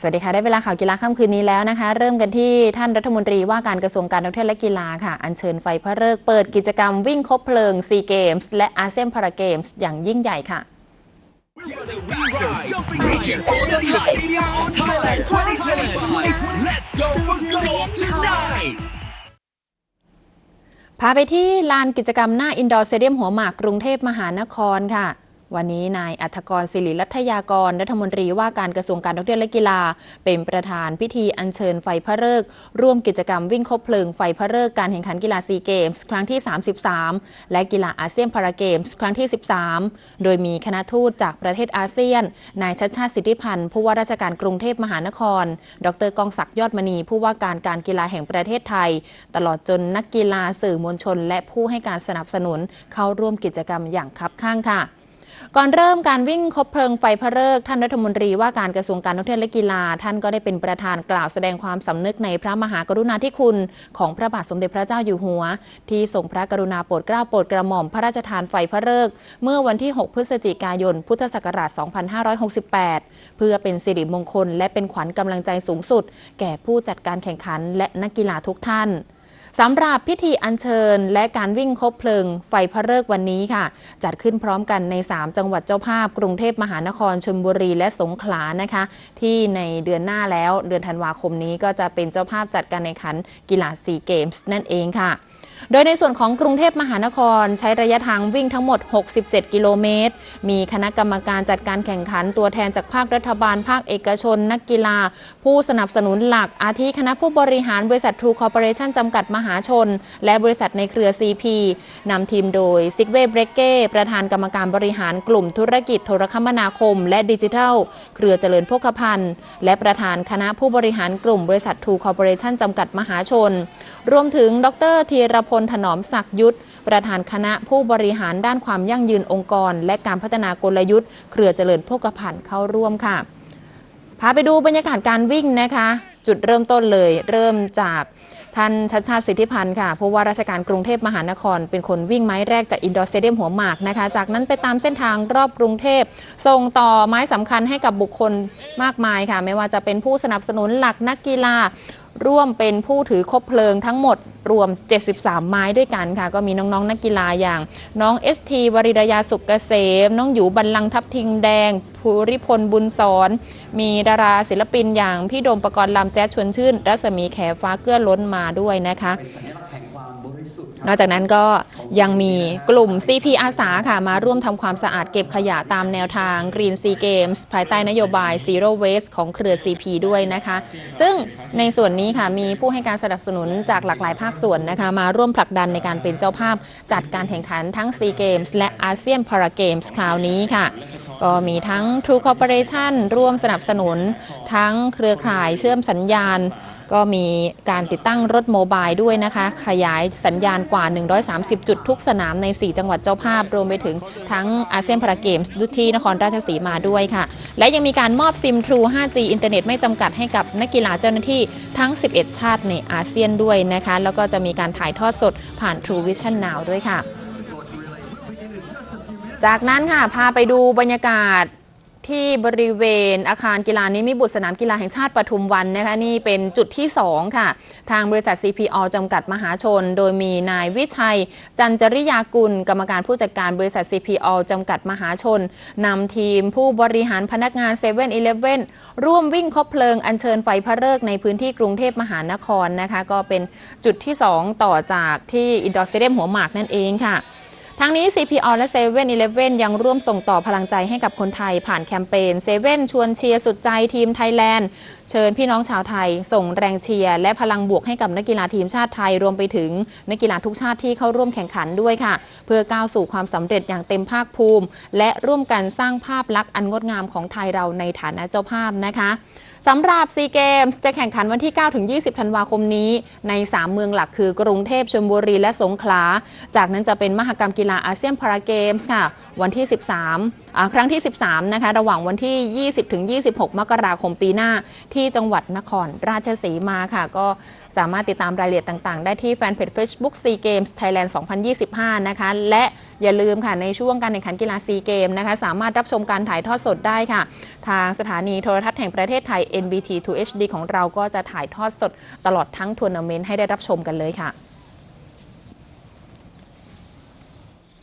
สวัสดีค่ะ ได้เวลาข่าวกีฬาค่ำคืนนี้แล้วนะคะ เริ่มกันที่ท่านรัฐมนตรีว่าการกระทรวงการท่องเที่ยวและกีฬาค่ะ อัญเชิญไฟพระเลิกเปิดกิจกรรมวิ่งคบเพลิงซีเกมส์และอาเซียนพาราเกมส์อย่างยิ่งใหญ่ค่ะ Let's go for gold tonight. พาไปที่ลานกิจกรรมหน้าอินดอร์สเตเดียมหัวหมากกรุงเทพมหานครค่ะ วันนี้นายอัธกรศิริรัตยากรรัฐมนตรีว่าการกระทรวงการท่องเที่ยวและกีฬา เป็นประธานพิธีอัญเชิญไฟพระเลิกร่วมกิจกรรมวิ่งคบเพลิงไฟพระเลิกการแข่งขันกีฬาซีเกมส์ครั้งที่ 33 และกีฬาอาเซียนพาราเกมส์ครั้งที่ 13 โดยมีคณะทูตจากประเทศอาเซียน นายชัดชาติสิทธิพันธ์ผู้ว่าราชการกรุงเทพมหานคร ดรกองศักดิ์ยอดมณีผู้ว่าการการกีฬาแห่งประเทศไทย ตลอดจนนักกีฬาสื่อมวลชน และผู้ให้การสนับสนุนเข้าร่วมกิจกรรมอย่างคับข้างค่ะ ก่อนเริ่มการวิ่งคบเพลิงไฟพระเลิกท่านรัฐมนตรีว่าการกระทรวงการท่องเที่ยวและกีฬา ท่านก็ได้เป็นประธานกล่าวแสดงความสำนึกในพระมหากรุณาธิคุณ ของพระบาทสมเด็จพระเจ้าอยู่หัว ที่ทรงพระกรุณาโปรดเกล้าโปรดกระหม่อมพระราชทานไฟพระเลิกเมื่อวันที่ 6 พฤศจิกายน พุทธศักราช 2568 เพื่อเป็นสิริมงคลและเป็นขวัญกำลังใจสูงสุด แก่ผู้จัดการแข่งขันและนักกีฬาทุกท่าน สำหรับพิธีอัญเชิญ และการวิ่งคบเพลิงไฟพระเลิกวันนี้ค่ะ จัดขึ้นพร้อมกันใน 3 จังหวัดเจ้าภาพ กรุงเทพมหานครชลบุรีและสงขลานะคะ ที่ในเดือนหน้าแล้วเดือนธันวาคมนี้ก็จะเป็นเจ้าภาพจัดการแข่งขันกีฬาซีเกมส์นั่นเองค่ะ โดยในส่วนของกรุงเทพมหานคร ใช้ระยะทางวิ่งทั้งหมด 67 กิโลเมตร มีคณะกรรมการจัดการแข่งขันตัวแทนจากภาครัฐบาล ภาคเอกชน นักกีฬา ผู้สนับสนุนหลัก อาทิคณะผู้บริหารบริษัททรูคอร์ปอเรชั่นจำกัดมหาชน และบริษัทในเครือ CP นำทีมโดยซิกเวเบรเก้ประธานกรรมการบริหารกลุ่มธุรกิจโทรคมนาคม และดิจิทัล เครือเจริญโภคภัณฑ์และประธานคณะผู้บริหารกลุ่มบริษัททรูคอร์ปอเรชั่นจำกัดมหาชน รวมถึง ดรธีรพลถนอมศักยุทธประธานคณะผู้บริหารด้านความยั่งยืนองค์กร และการพัฒนากลยุทธ์ เครือเจริญโภคภัณฑ์เข้าร่วมค่ะ พาไปดูบรรยากาศการวิ่งนะคะ จุดเริ่มต้นเลย เริ่มจากท่านชัดชาติสิทธิพันธ์ค่ะผู้ว่าราชการกรุงเทพมหานคร เป็นคนวิ่งไม้แรกจากอินดอร์สเตเดียมหัวหมากนะคะ จากนั้นไปตามเส้นทางรอบกรุงเทพ ส่งต่อไม้สำคัญให้กับบุคคลมากมายค่ะ ไม่ว่าจะเป็นผู้สนับสนุนหลักนักกีฬา ร่วมเป็นผู้ถือคบเพลิงทั้งหมดรวม 73 ไม้ด้วยกันค่ะ ก็มีน้องๆนนักกีฬาอย่าง น้องเอสทีวริรยาสุกเกษม น้องอยู่บัลลังทับทิงแดง ภูริพลบุญสอน มีดาราศิลปินอย่างพี่โดมประกรณ์ลำแจ๊ดชวนชื่น รัศมีแขฟ้าเกื้อล้นมาด้วยนะคะ นอกจากนั้นก็ยังมีกลุ่ม CP อาสาค่ะมาร่วมทำความสะอาดเก็บขยะตามแนวทาง Green Sea Games ภายใต้นโยบาย Zero Waste ของเครือ CP ด้วยนะคะ ซึ่งในส่วนนี้ค่ะมีผู้ให้การสนับสนุนจากหลากหลายภาคส่วนนะคะมาร่วมผลักดันในการเป็นเจ้าภาพ จัดการแข่งขันทั้ง Sea Games และ ASEAN Para Games คราวนี้ค่ะ ก็มีทั้ง True Corporation ร่วมสนับสนุน ทั้งเครือข่ายเชื่อมสัญญาณ ก็มีการติดตั้งรถโมบายด้วยนะคะ ขยายสัญญาณกว่า 130 จุดทุกสนามใน 4 จังหวัดเจ้าภาพ รวมไปถึงทั้งอาเซียนพาราเกมส์ที่นครราชสีมาด้วยค่ะ และยังมีการมอบซิม True 5G อินเทอร์เน็ตไม่จำกัดให้กับนักกีฬาเจ้าหน้าที่ทั้ง 11 ชาติในอาเซียนด้วยนะคะ แล้วก็จะมีการถ่ายทอดสดผ่าน True Vision Now ด้วยค่ะ จากนั้นค่ะพาไปดูบรรยากาศที่บริเวณอาคารกีฬานิมิบุตรสนามกีฬาแห่งชาติปทุมวันนะคะนี่เป็นจุดที่ 2 ค่ะ ทางบริษัท CPO จำกัดมหาชน โดยมีนายวิชัย จันจริยากุล กรรมการผู้จัดการบริษัท CPO จำกัดมหาชนนำทีมผู้บริหารพนักงาน7 e เ e ่ e อร่วมวิ่งคบเพลิงอัญเชิญไฟพระเลิกในพื้นที่กรุงเทพมหานครนะคะก็เป็นจุดที่ 2 ต่อจากที่อินดอร์สเตเดียมหัวหมากนั่นเองค่ะ ทั้งนี้ CPO และ7 e เ e ่ e อยังร่วมส่งต่อพลังใจให้กับคนไทยผ่านแคมเปญ7 e ชวนเชียร์สุดใจทีมไทยแลนด์ เชิญพี่น้องชาวไทย ส่งแรงเชียร์และพลังบวกให้กับนักกีฬาทีมชาติไทยรวมไปถึงนักกีฬาทุกชาติที่เข้าร่วมแข่งขันด้วยค่ะ เพื่อก้าวสู่ความสำเร็จอย่างเต็มภาคภูมิ และร่วมกันสร้างภาพลักษณ์อันงดงามของไทยเราในฐานะเจ้าภาพนะคะ สำหรับซีเกมส์จะแข่งขันวันที่9-20 ธันวาคมนี้ ใน 3 เมืองหลักคือกรุงเทพชลบุรีและสงขลา จากนั้นจะเป็นมหกรรมกีฬาอาเซียนพาราเกมส์ค่ะ วันที่ 13 ครั้งที่ 13 นะคะ ระหว่างวันที่ 20ถึง26 มกราคมปีหน้า ที่จังหวัดนครราชสีมาค่ะ ก็สามารถติดตามรายละเอียดต่าง ๆ ได้ที่แฟนเพจ Facebook SEA Games Thailand 2025 นะคะ และอย่าลืมค่ะ ในช่วงการแข่งขันกีฬาซีเกมนะคะ สามารถรับชมการถ่ายทอดสดได้ค่ะ ทางสถานีโทรทัศน์แห่งประเทศไทย NBT 2 HD ของเราก็จะถ่ายทอดสดตลอดทั้งทัวร์นาเมนต์ให้ได้รับชมกันเลยค่ะ